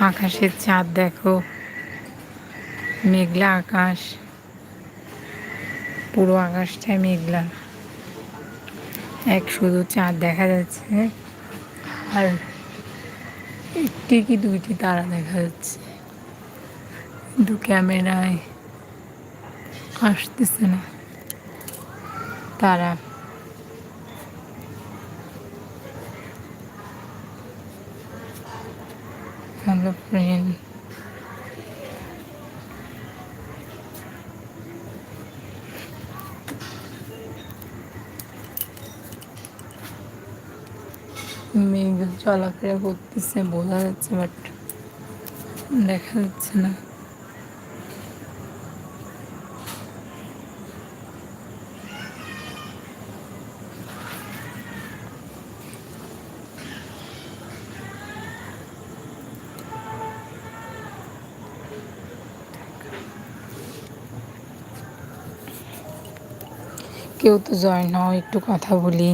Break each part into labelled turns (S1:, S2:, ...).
S1: আকাশের চাঁদ দেখো। মেঘলা আকাশ। পুরো আকাশটাই মেঘলা। এক শুধু চাঁদ দেখা যাচ্ছে। আর একটি কি দুইটি তারা দেখা যাচ্ছে। কিন্তু ক্যামেরায় আসতেছে না। তারা। হ্যালো ফ্রেন্ড মেঘ চলাফেরা করতেছে বোঝা যাচ্ছে বাট দেখা যাচ্ছে না কেউ তো জয়েন হও একটু কথা বলি।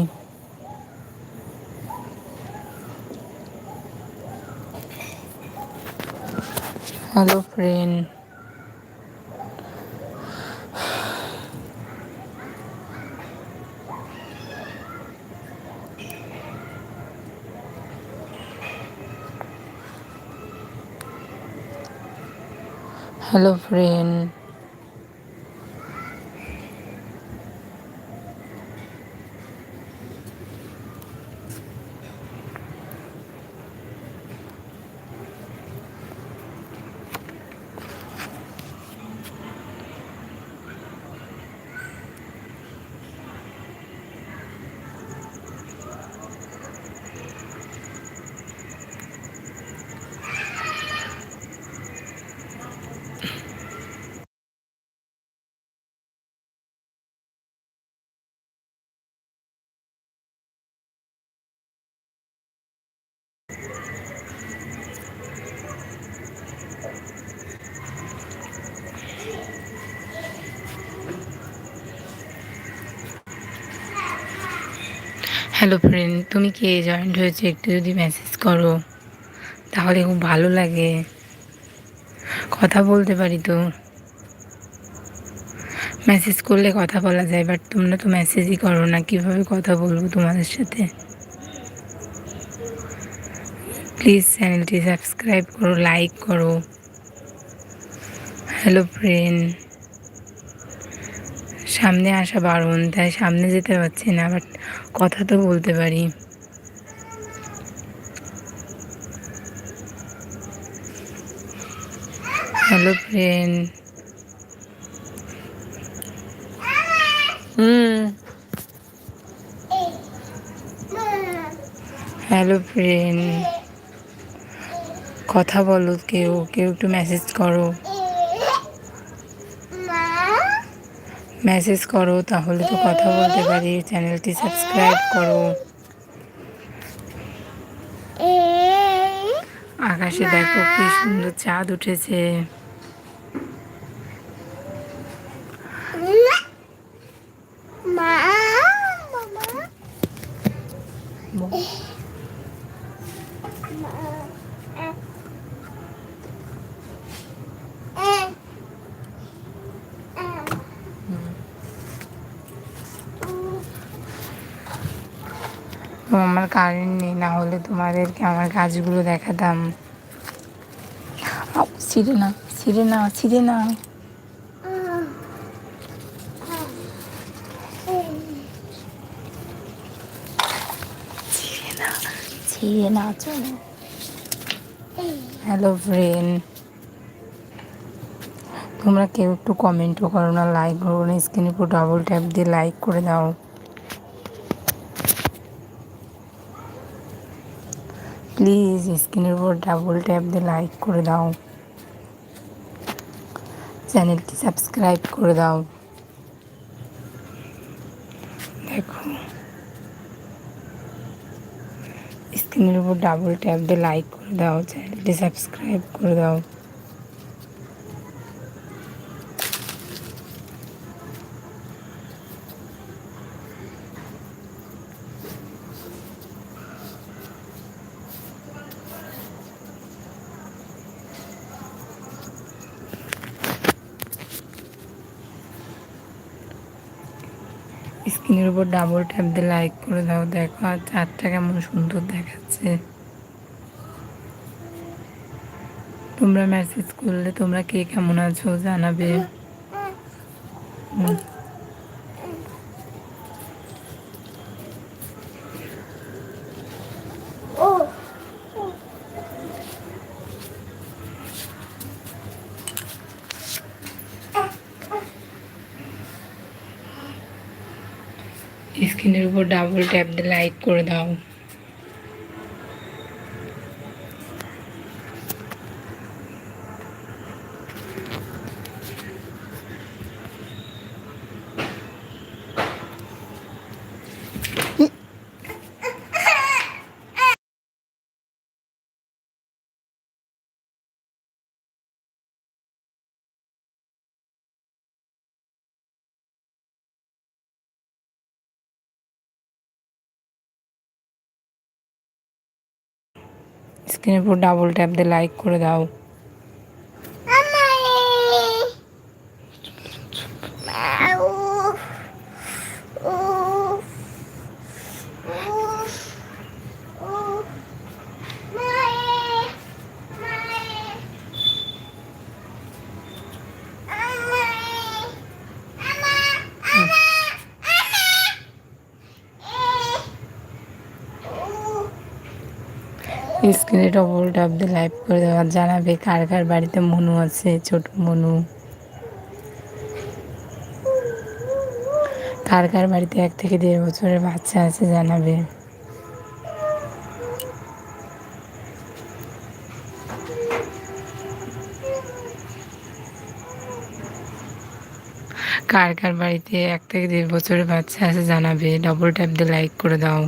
S1: Hello friend hello friend hello friend তুমি কে জয়েন্ট হয়েছে একটু যদি মেসেজ করো? তাহলে খুব ভালো লাগে। কথা বলতে পারি তো? মেসেজ করলে কথা বলা যায় বাট তোমরা তো মেসেজই করো না, কীভাবে কথা বলব তোমাদের সাথে? প্লিজ চ্যানেলটি সাবস্ক্রাইব করো লাইক করো। হ্যালো ফ্রেন্ড সামনে আসা বারণ, তাই সামনে যেতে পারছি না বাট কথা তো বলতে পারি। হ্যালো ফ্রেন্ড হুম হ্যালো ফ্রেন্ড কথা বলো কেউ কেউ একটু মেসেজ করো। মেসেজ করো তাহলে তো কথা বলতে পারি। চ্যানেলটি সাবস্ক্রাইব করো। আকাশে দেখো কি সুন্দর চাঁদ উঠেছে। আমার কারেন্ট নেই, না হলে তোমাদেরকে আমার কাজগুলো দেখাতাম। ছিঁড়ে না ছিঁড়ে না ছিঁড়ে না না চলো। হ্যালো ফ্রেন্ড তোমরা কেউ একটু কমেন্টও করো না লাইক করো না স্ক্রিনে উপর ডাবল ট্যাপ দিয়ে লাইক করে দাও। প্লিজ স্ক্রিনের উপর ডাবল ট্যাপ দিয়ে লাইক করে দাও চ্যানেলটি সাবস্ক্রাইব করে দাও দেখো স্ক্রিনের উপর ডাবল ট্যাপ দিয়ে লাইক করে দাও চ্যানেলটি সাবস্ক্রাইব করে দাও স্ক্রিনের উপর ডাবল ট্যাপ দিয়ে লাইক করে দাও। দেখো আর চারটা কেমন সুন্দর দেখাচ্ছে। তোমরা মেসেজ করলে তোমরা কে কেমন আছো জানাবে। হুম। স্ক্রিনের উপর ডাবল ট্যাপ দিয়ে লাইক করে দাও। স্ক্রিনের উপর ডাবল ট্যাপ দিয়ে লাইক করে দাও। স্ক্রিনে ডবল ট্যাপ দিয়ে লাইভ করে দেওয়া, জানাবে কার কার বাড়িতে মনু আছে, ছোট মনু। কার কার বাড়িতে এক থেকে দেড় বছরের বাচ্চা আছে, জানাবে। কার কার বাড়িতে এক থেকে দেড় বছরের বাচ্চা আছে, জানাবে। ডবল ট্যাপ দিয়ে লাইক করে দাও।